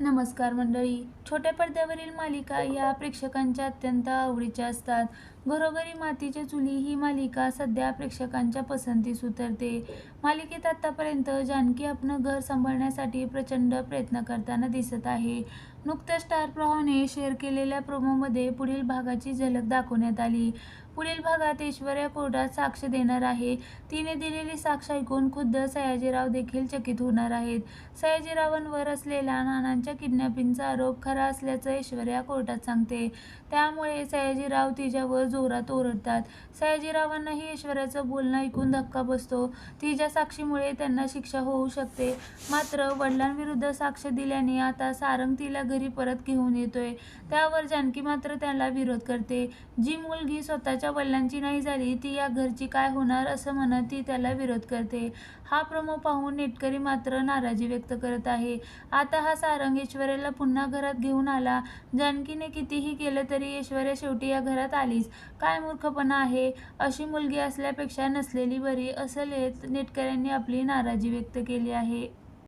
नमस्कार मंडळी. छोट्या पडद्यावरील मालिका या प्रेक्षकांच्या अत्यंत आवडीच्या असतात. घरोघरी मातीच्या चुली ही मालिका सध्या प्रेक्षकांच्या पसंतीस उतरते. मालिकेत आत्तापर्यंत जानकी आपलं घर सांभाळण्यासाठी प्रचंड प्रयत्न करताना दिसत आहे. नुकत्याच स्टार प्रवाहने शेअर केलेल्या प्रोमोमध्ये पुढील भागाची झलक दाखवण्यात आली. पुढील भागात ऐश्वर्या कोर्टात साक्ष देणार आहे. तिने दिलेली साक्ष ऐकून खुद्द सयाजीराव देखील चकित होणार आहेत. सयाजीरावांवर असलेला नानांच्या किडनॅपिंगचा आरोप खरा असल्याचं ऐश्वर्या कोर्टात सांगते. त्यामुळे सयाजीराव तिच्यावर जोरात ओरडतात. सयाजीरावांनाही ऐश्वर्याचं बोलणं ऐकून धक्का बसतो. तिच्या साक्षीमुळे त्यांना शिक्षा होऊ शकते. मात्र वडिलांविरुद्ध साक्ष दिल्याने आता सारंग तिला घरी परत घेऊन येतोय. त्यावर जानकी मात्र त्याला विरोध करते. जी मुलगी स्वतःच्या वडिलांची नाही झाली ती या घरची काय होणार असं म्हणत ती त्याला विरोध करते. हा प्रमो पाहून नेटकरी मात्र नाराजी व्यक्त करत आहे. आता हा सारंग ऐश्वर्याला पुन्हा घरात घेऊन आला. जानकीने कितीही केलं तरी ऐश्वर्या शेवटी या घरात आलीच. काय मूर्खपणा आहे? अशी मुलगी असल्यापेक्षा नसलेली बरी असं लेत नेटकऱ्यांनी आपली नाराजी व्यक्त केली आहे.